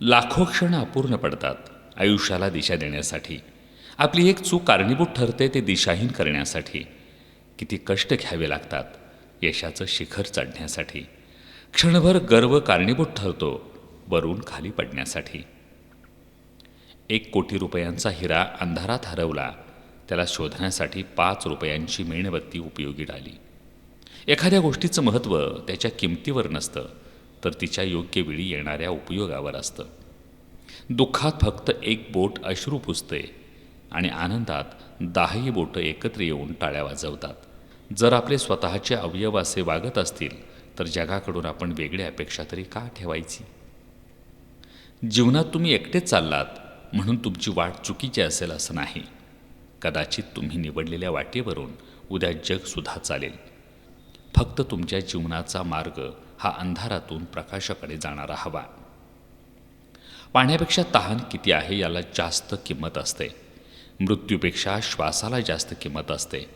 लाखो क्षण अपूर्ण पडतात आयुष्याला दिशा देण्यासाठी. आपली एक चूक कारणीभूत ठरते ते दिशाहीन करण्यासाठी. किती कष्ट घ्यावे लागतात यशाचं शिखर चढण्यासाठी. क्षणभर गर्व कारणीभूत ठरतो वरून खाली पडण्यासाठी. एक कोटी रुपयांचा हिरा अंधारात हरवला त्याला शोधण्यासाठी पाच रुपयांची मेणबत्ती उपयोगी डाली. एखाद्या गोष्टीचं महत्त्व त्याच्या किमतीवर नसतं तर तिच्या योग्य वेळी येणाऱ्या उपयोगावर असतं. दुःखात फक्त एक बोट अश्रू पुसते आणि आनंदात दहाही बोटं एकत्र येऊन टाळ्या वाजवतात. जर आपले स्वतःचे अवयव असे वागत असतील तर जगाकडून आपण वेगळी अपेक्षा तरी का ठेवायची? जीवनात तुम्ही एकटेच चाललात म्हणून तुमची वाट चुकीची असेल असं नाही. कदाचित तुम्ही निवडलेल्या वाटेवरून उद्या जगसुद्धा चालेल. फक्त तुमच्या जीवनाचा मार्ग हा अंधारातून प्रकाशाकडे जाणारा हवा. पाण्यापेक्षा तहान किती आहे याला जास्त किंमत असते. मृत्यूपेक्षा श्वासाला जास्त किंमत असते.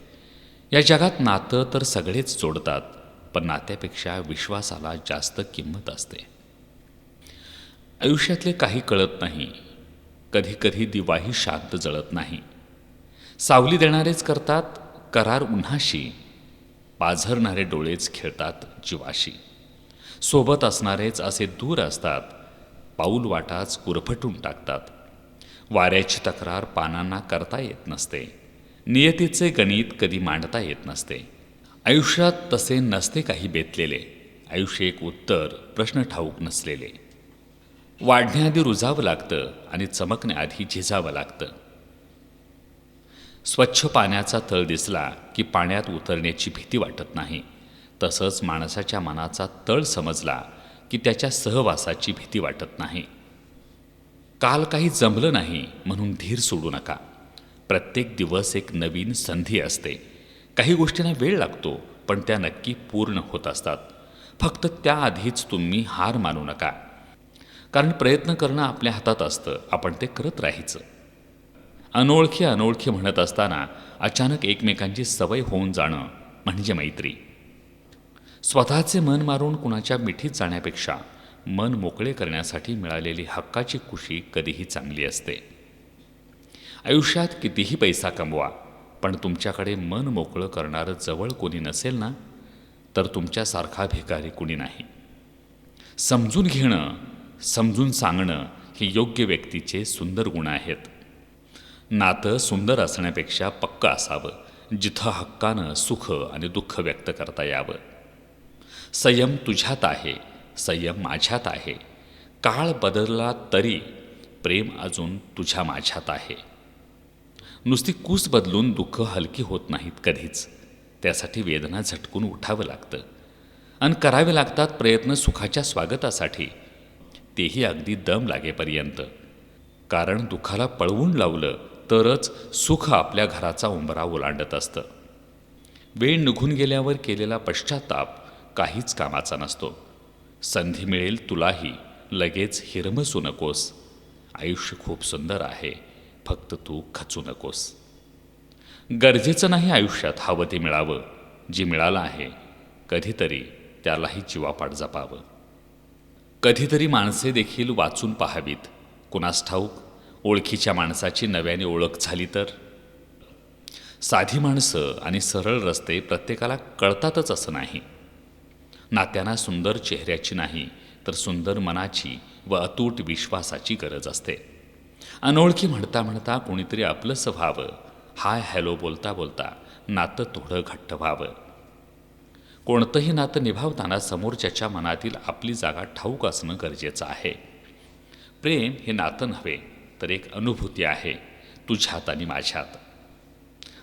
या जगात नातं तर सगळेच जोडतात पण नात्यापेक्षा विश्वासाला जास्त किंमत असते. आयुष्यातले काही कळत नाही. कधी कधी दिवाही शांत जळत नाही. सावली देणारेच करतात करार उन्हाशी. पाझरणारे डोळेच खेळतात जीवाशी. सोबत असणारेच असे दूर असतात. पाऊल वाटाच गुरफटून टाकतात. वाऱ्याची तक्रार पानांना करता येत नसते. नियतीचे गणित कधी मांडता येत नसते. आयुष्यात तसे नसते काही बेतलेले. आयुष्य एक उत्तर प्रश्न ठाऊक नसलेले. वाढण्याआधी रुजावं लागतं आणि चमकण्याआधी झिजावं लागतं. स्वच्छ पाण्याचा तळ दिसला की पाण्यात उतरण्याची भीती वाटत नाही. तसंच माणसाच्या मनाचा तळ समजला की त्याच्या सहवासाची भीती वाटत नाही. काल काही जमलं नाही म्हणून धीर सोडू नका. प्रत्येक दिवस एक नवीन संधी असते. काही गोष्टींना वेळ लागतो पण त्या नक्की पूर्ण होत असतात. फक्त त्याआधीच तुम्ही हार मानू नका. कारण प्रयत्न करणं आपल्या हातात असतं आपण ते करत राहायचं. अनोळखी अनोळखी म्हणत असताना अचानक एकमेकांची सवय होऊन जाणं म्हणजे मैत्री. स्वतःचे मन मारून कुणाच्या मिठीत जाण्यापेक्षा मन मोकळे करण्यासाठी मिळालेली हक्काची खुशी कधीही चांगली असते. आयुष्यात कितीही पैसा कमवा पण तुमच्याकडे मन मोकळं करणारं जवळ कोणी नसेल ना तर तुमच्यासारखा भिकारी कुणी नाही. समजून घेणं समजून सांगणं हे योग्य व्यक्तीचे सुंदर गुण आहेत. नातं सुंदर असण्यापेक्षा पक्क असावं जिथं हक्कानं सुख आणि दुःख व्यक्त करता यावं. संयम तुझ्यात आहे संयम माझ्यात आहे. काळ बदलला तरी प्रेम अजून तुझ्या माझ्यात आहे. नुसती कूस बदलून दुःख हलकी होत नाहीत कधीच. त्यासाठी वेदना झटकून उठावं लागतं. आणि करावे लागतात प्रयत्न सुखाच्या स्वागतासाठी. तेही अगदी दम लागेपर्यंत. कारण दुःखाला पळवून लावलं तरच सुख आपल्या घराचा उंबरा ओलांडत असतं. वेळ निघून गेल्यावर केलेला पश्चाताप काहीच कामाचा नसतो. संधी मिळेल तुलाही. लगेच हिरमसू नकोस. आयुष्य खूप सुंदर आहे. फक्त तू खचू नकोस. गरजेचं नाही आयुष्यात हवं ते मिळावं. जे मिळालं आहे. कधीतरी त्यालाही जीवापाड जपावं. कधीतरी माणसे देखील वाचून पाहावीत. कुणास ठाऊक? ओळखीच्या माणसाची नव्याने ओळख झाली तर? साधी माणसं आणि सरळ रस्ते प्रत्येकाला कळतातच असं नाही. नात्यांना सुंदर चेहऱ्याची नाही तर सुंदर मनाची व अतूट विश्वासाची गरज असते. अनोळखी म्हणता म्हणता कोणीतरी आपलंसं व्हावं हाय हॅलो बोलता बोलता नातं थोडं घट्ट व्हावं. कोणतंही नातं निभावताना समोरच्याच्या मनातील आपली जागा ठाऊक असणं गरजेचं आहे. प्रेम हे नातं नव्हे तर एक अनुभूती आहे तुझ्यात आणि माझ्यात.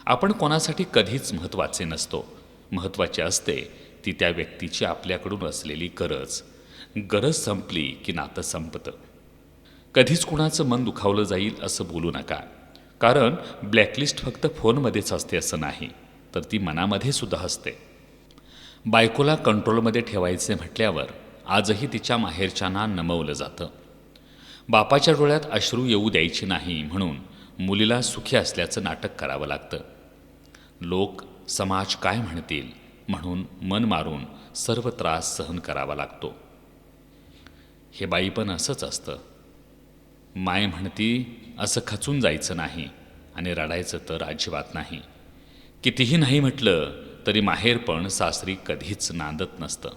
आपण कोणासाठी कधीच महत्त्वाचे नसतो. महत्त्वाचे असते ती त्या व्यक्तीची आपल्याकडून असलेली गरज. गरज संपली की नातं संपतं. कधीच कुणाचं मन दुखावलं जाईल असं बोलू नका. कारण ब्लॅकलिस्ट फक्त फोनमध्येच असते असं नाही तर ती मनामध्ये सुद्धा असते. बायकोला कंट्रोलमध्ये ठेवायचे म्हटल्यावर आजही तिच्या माहेरच्यांना नमवलं जातं. बापाच्या डोळ्यात अश्रू येऊ द्यायची नाही म्हणून मुलीला सुखी असल्याचं नाटक करावं लागतं. लोक समाज काय म्हणतील? म्हणून मन मारून सर्व त्रास सहन करावा लागतो. हे बाई पण असंच असतं. माय म्हणती असं खचून जायचं नाही आणि रडायचं तर अजिबात नाही. कितीही नाही म्हटलं तरी माहेर पण सासरी कधीच नांदत नसतं.